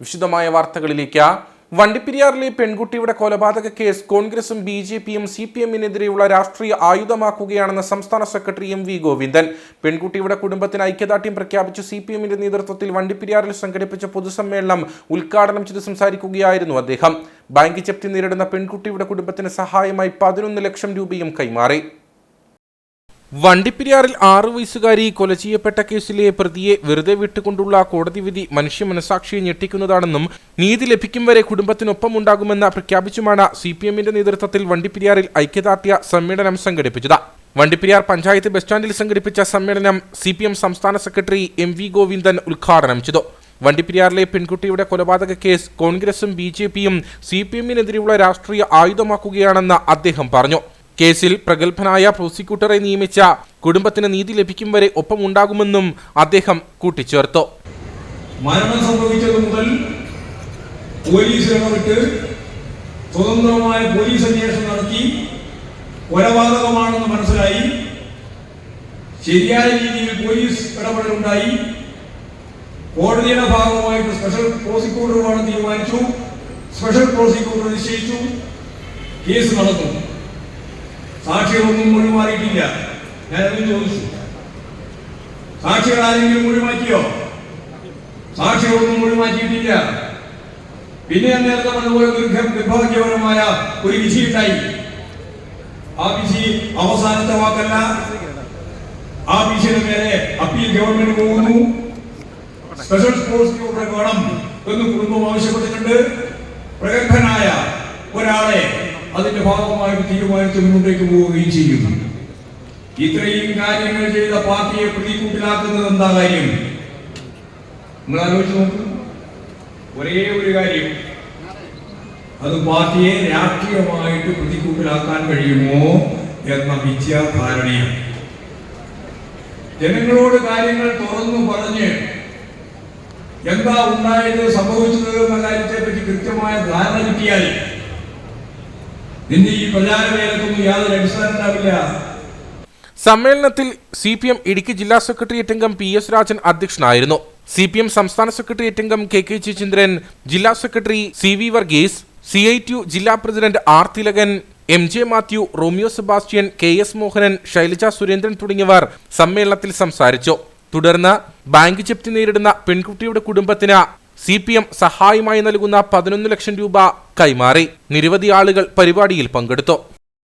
വിശദമായ വാർത്തകളിലേക്ക്. വണ്ടിപ്പെരിയാറിലെ പെൺകുട്ടിയുടെ കൊലപാതക കേസ് കോൺഗ്രസും ബി ജെ പിയും സി പി എമ്മിനെതിരെയുള്ള രാഷ്ട്രീയ ആയുധമാക്കുകയാണെന്ന് സംസ്ഥാന സെക്രട്ടറി എം വി ഗോവിന്ദൻ. പെൺകുട്ടിയുടെ കുടുംബത്തിന് ഐക്യദാർഢ്യം പ്രഖ്യാപിച്ച് സി പി എമ്മിന്റെ നേതൃത്വത്തിൽ വണ്ടിപ്പെരിയാറിൽ സംഘടിപ്പിച്ച പൊതുസമ്മേളനം ഉദ്ഘാടനം ചെയ്ത് സംസാരിക്കുകയായിരുന്നു അദ്ദേഹം. ബാങ്ക് ജപ്തി നേരിടുന്ന പെൺകുട്ടിയുടെ കുടുംബത്തിന് സഹായമായി പതിനൊന്ന് ലക്ഷം രൂപയും കൈമാറി. വണ്ടിപ്പെരിയാറിൽ ആറു വയസ്സുകാരി കൊല ചെയ്യപ്പെട്ട കേസിലെ പ്രതിയെ വെറുതെ വിട്ടുകൊണ്ടുള്ള കോടതി വിധി മനുഷ്യ മനസാക്ഷിയെ ഞെട്ടിക്കുന്നതാണെന്നും നീതി ലഭിക്കും വരെ കുടുംബത്തിനൊപ്പം ഉണ്ടാകുമെന്ന് പ്രഖ്യാപിച്ചുമാണ് സി പി എമ്മിന്റെ നേതൃത്വത്തിൽ വണ്ടിപ്പെരിയാറിൽ ഐക്യദാർഢ്യ സമ്മേളനം സംഘടിപ്പിച്ചത്. വണ്ടിപ്പെരിയാർ പഞ്ചായത്ത് ബസ് സ്റ്റാൻഡിൽ സംഘടിപ്പിച്ച സമ്മേളനം സി പി എം സംസ്ഥാന സെക്രട്ടറി എം വി ഗോവിന്ദൻ ഉദ്ഘാടനം ചെയ്തു. വണ്ടിപ്പെരിയാറിലെ പെൺകുട്ടിയുടെ കൊലപാതക കേസ് കോൺഗ്രസും ബി ജെ പിയും സി പി എമ്മിനെതിരെയുള്ള രാഷ്ട്രീയ ആയുധമാക്കുകയാണെന്ന് അദ്ദേഹം പറഞ്ഞു. കേസിൽ പ്രഗത്ഭനായ പ്രോസിക്യൂട്ടറെ നിയമിച്ച കുടുംബത്തിന് നീതി ലഭിക്കും വരെ ഒപ്പമുണ്ടാകുമെന്നും അദ്ദേഹം കൂട്ടിച്ചേർത്തു. മരണം സംഭവിച്ചത് മുതൽ പോലീസ് ഇടപെട്ട് സ്വതന്ത്രമായ പോലീസ് അന്വേഷണം നടത്തി. കൊലപാതകമാണെന്ന് മനസ്സിലായി. ശരിയായ രീതിയിൽ പോലീസ് ഇടപെടലുണ്ടായി. കോടതിയുടെ ഭാഗമായിട്ട് സ്പെഷ്യൽ പ്രോസിക്യൂട്ടറുമാണ് തീരുമാനിച്ചു. സ്പെഷ്യൽ പ്രോസിക്യൂട്ടർ നിശ്ചയിച്ചു. കേസ് നടന്നു. സാക്ഷികളൊന്നും മൊഴി ഞാനത് ചോദിച്ചു. സാക്ഷികൾ ആരെങ്കിലും മൊഴി സാക്ഷികളൊന്നും മൊഴി പിന്നെ ഞാൻ നേരത്തെ പറഞ്ഞപോലെ ദീർഘ നിർഭാഗ്യപരമായ ഒരു വിധി ഉണ്ടായി ആ വിധി അവസാനത്തെ വാക്കല്ല. ആ വിധിയുടെ മേലെ അപ്പീൽ ഗവൺമെന്റ് പോകുന്നു. സ്പെഷ്യൽ പ്രോസിക്യൂട്ടറെ വേണം എന്ന് കുടുംബം ആവശ്യപ്പെട്ടിട്ടുണ്ട്. പ്രഗത്ഭനായ ഒരാളെ അതിന്റെ ഭാഗമായിട്ട് തീരുമാനിച്ച് മുന്നോട്ടേക്ക് പോവുകയും ചെയ്യുന്നു ഇത്രയും കാര്യങ്ങൾ ചെയ്ത പാർട്ടിയെ പ്രതികൂട്ടിലാക്കുന്നത് എന്താ കാര്യം? നിങ്ങൾ ആലോചിച്ച് നോക്കൂ. ഒരേ ഒരു കാര്യം. അത് പാർട്ടിയെ രാഷ്ട്രീയമായിട്ട് പ്രതികൂട്ടിലാക്കാൻ കഴിയുമോ എന്ന വിദ്യാധാരണയാണ്. ജനങ്ങളോട് കാര്യങ്ങൾ തുറന്നു പറഞ്ഞ് എന്താ ഉണ്ടായത് സംഭവിച്ചത് എന്ന കാര്യത്തെ പറ്റി കൃത്യമായ ധാരണ കിട്ടിയാൽ സമ്മേളനത്തിൽ സി പി എം ഇടുക്കി ജില്ലാ സെക്രട്ടേറിയറ്റ് അംഗം പി എസ് രാജൻ അധ്യക്ഷനായിരുന്നു. സി പി എം സംസ്ഥാന സെക്രട്ടേറിയറ്റ് അംഗം കെ കെ ചിചന്ദ്രൻ ജില്ലാ secretary C V Varghese C I T U ജില്ലാ president R Thilakan M J Mathew Romeo Sebastian K S Mohanan Shailaja Surendran തുടങ്ങിയവർ സമ്മേളനത്തിൽ സംസാരിച്ചു. തുടർന്ന് ബാങ്ക് ജപ്തി നേരിടുന്ന പെൺകുട്ടിയുടെ കുടുംബത്തിന് സി പി എം സഹായമായി നൽകുന്ന പതിനൊന്ന് ലക്ഷം രൂപ കൈമാറി. നിരവധി ആളുകൾ പരിപാടിയിൽ പങ്കെടുത്തു.